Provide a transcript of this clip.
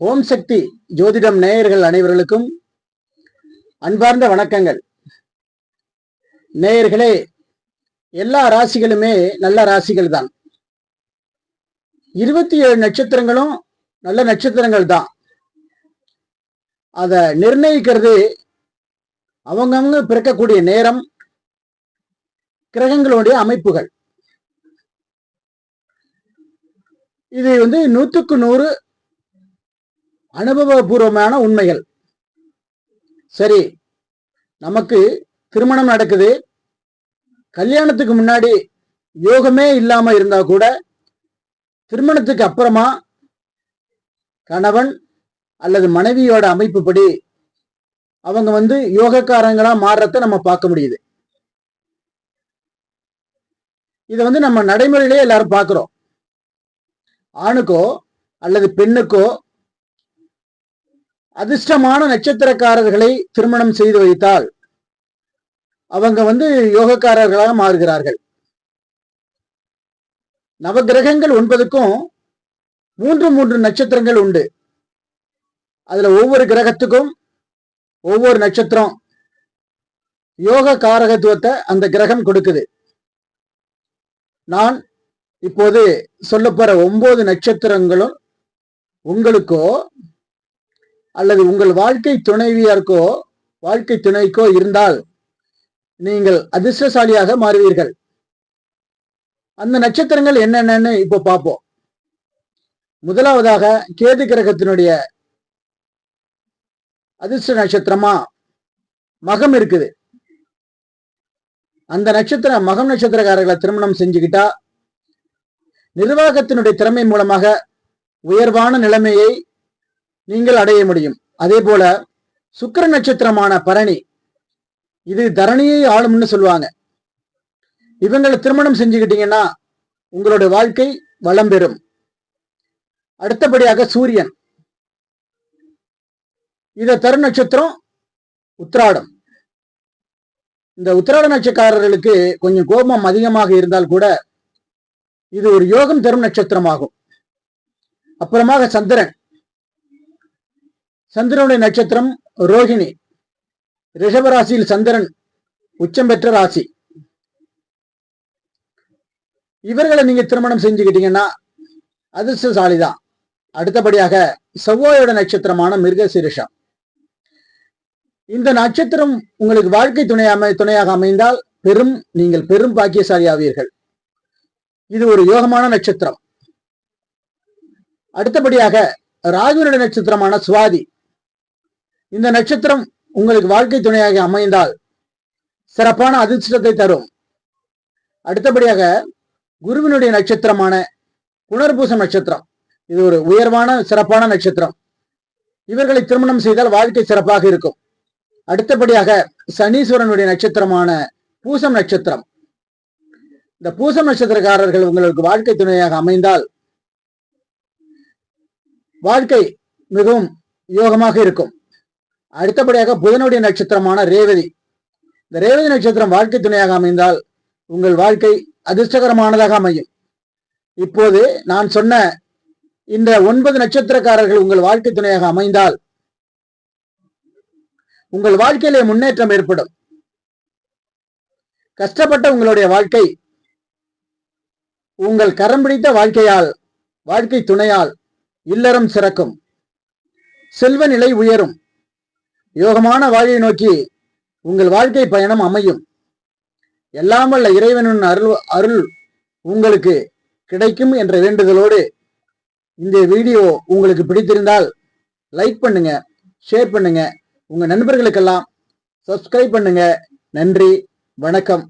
ஓம் சக்தி ஜோதிடம் நேயர்கள் அனைவர்களுக்கும் அன்பார்ந்த வணக்கங்கள். நேயர்களே எல்லா ராசிகளுமே நல்ல ராசிகள் தான் இருபத்தி ஏழு நட்சத்திரங்களும் நல்ல நட்சத்திரங்கள் தான் அதை நிர்ணயிக்கிறது அவங்கவுங்க பிறக்கக்கூடிய நேரம் கிரகங்களுடைய அமைப்புகள். இது வந்து நூற்றுக்கு நூறு அனுபவபூர்வமான உண்மைகள். சரி நமக்கு திருமணம் நடக்குது. கல்யாணத்துக்கு முன்னாடி யோகமே இல்லாம இருந்தா கூட திருமணத்துக்கு அப்புறமா கணவன் அல்லது மனைவியோட அமைப்புப்படி அவங்க வந்து யோகக்காரங்களா மாறுறத நம்ம பார்க்க முடியுது. இதை வந்து நம்ம நடைமுறையிலே எல்லாரும் பார்க்குறோம். ஆணுக்கோ அல்லது பெண்ணுக்கோ அதிர்ஷ்டமான நட்சத்திரக்காரர்களை திருமணம் செய்து வைத்தால் அவங்க வந்து யோகக்காரர்களாக மாறுகிறார்கள். நவகிரகங்கள் ஒன்பதுக்கும் மூன்று மூன்று நட்சத்திரங்கள் உண்டு. அதுல ஒவ்வொரு கிரகத்துக்கும் ஒவ்வொரு நட்சத்திரம் யோக காரகத்துவத்தை அந்த கிரகம் கொடுக்குது. நான் இப்போது சொல்ல போற ஒன்பது நட்சத்திரங்களும் உங்களுக்கோ அல்லது உங்கள் வாழ்க்கை துணைவியாருக்கோ வாழ்க்கை துணைக்கோ இருந்தால் நீங்கள் அதிர்ஷ்டசாலியாக மாறுவீர்கள். அந்த நட்சத்திரங்கள் என்னென்னு இப்போ பார்ப்போம். முதலாவதாக கேது கிரகத்தினுடைய அதிர்ஷ்ட நட்சத்திரமா? மகம் இருக்குது. அந்த நட்சத்திரம் மகம் நட்சத்திரக்காரர்களை திருமணம் செஞ்சுக்கிட்டா நிர்வாகத்தினுடைய திறமை மூலமாக உயர்வான நிலைமையை நீங்கள் அடைய முடியும். அதே போல சுக்கர நட்சத்திரமான பரணி இது தரணியை ஆளும்னு சொல்லுவாங்க. இவங்களை திருமணம் செஞ்சுக்கிட்டீங்கன்னா உங்களுடைய வாழ்க்கை வளம் பெறும். அடுத்தபடியாக சூரியன். இத தரு நட்சத்திரம் உத்திராடம். இந்த உத்திராட நட்சக்காரர்களுக்கு கொஞ்சம் கோபம் அதிகமாக இருந்தால் கூட இது ஒரு யோகம் தரும் நட்சத்திரமாகும். அப்புறமாக சந்திரன். சந்திரனுடைய நட்சத்திரம் ரோஹிணி. ரிஷபராசியில் சந்திரன் உச்சம் பெற்ற ராசி. இவர்களை நீங்க திருமணம் செஞ்சுக்கிட்டீங்கன்னா அதிர்ஷ்டசாலிதான். அடுத்தபடியாக செவ்வாயோட நட்சத்திரமான மிருக சிறுஷம் இந்த நட்சத்திரம் உங்களுக்கு வாழ்க்கை துணை அமை துணையாக அமைந்தால் பெரும் நீங்கள் பெரும் பாக்கியசாலி ஆவீர்கள் இது ஒரு யோகமான நட்சத்திரம். அடுத்தபடியாக ராகுனுடைய நட்சத்திரமான சுவாதி. இந்த நட்சத்திரம் உங்களுக்கு வாழ்க்கை துணையாக அமைந்தால் சிறப்பான அதிர்ஷ்டத்தை தரும். அடுத்தபடியாக குருவினுடைய நட்சத்திரமான புனர்பூச நட்சத்திரம். இது ஒரு உயர்வான சிறப்பான நட்சத்திரம். இவர்களை திருமணம் செய்தால் வாழ்க்கை சிறப்பாக இருக்கும். அடுத்தபடியாக சனீஸ்வரனுடைய நட்சத்திரமான பூசம் நட்சத்திரம். இந்த பூசம் நட்சத்திரக்காரர்கள் உங்களுக்கு வாழ்க்கை துணையாக அமைந்தால் வாழ்க்கை மிகவும் யோகமாக இருக்கும். அடுத்தபடியாக புதனுடைய நட்சத்திரமான ரேவதி. இந்த ரேவதி நட்சத்திரம் வாழ்க்கை துணையாக அமைந்தால் உங்கள் வாழ்க்கை அதிர்ஷ்டகரமானதாக அமையும். இப்போது நான் சொன்ன இந்த ஒன்பது நட்சத்திரக்காரர்கள் உங்கள் வாழ்க்கை துணையாக அமைந்தால் உங்கள் வாழ்க்கையிலே முன்னேற்றம் ஏற்படும். கஷ்டப்பட்ட உங்களுடைய வாழ்க்கை உங்கள் கரம் பிடித்த வாழ்க்கையால் வாழ்க்கை துணையால் இல்லறம் சிறக்கும். செல்வ நிலை உயரும். யோகமான வாழ்வை நோக்கி உங்கள் வாழ்க்கை பயணம் அமையும். எல்லாம் வல்ல இறைவனின் அருள் அருள் உங்களுக்கு கிடைக்கும் என்ற வேண்டுதலோடு இந்த வீடியோ உங்களுக்கு பிடித்திருந்தால் லைக் பண்ணுங்க ஷேர் பண்ணுங்க. உங்க நண்பர்களுக்கெல்லாம் சப்ஸ்கிரைப் பண்ணுங்க. நன்றி வணக்கம்.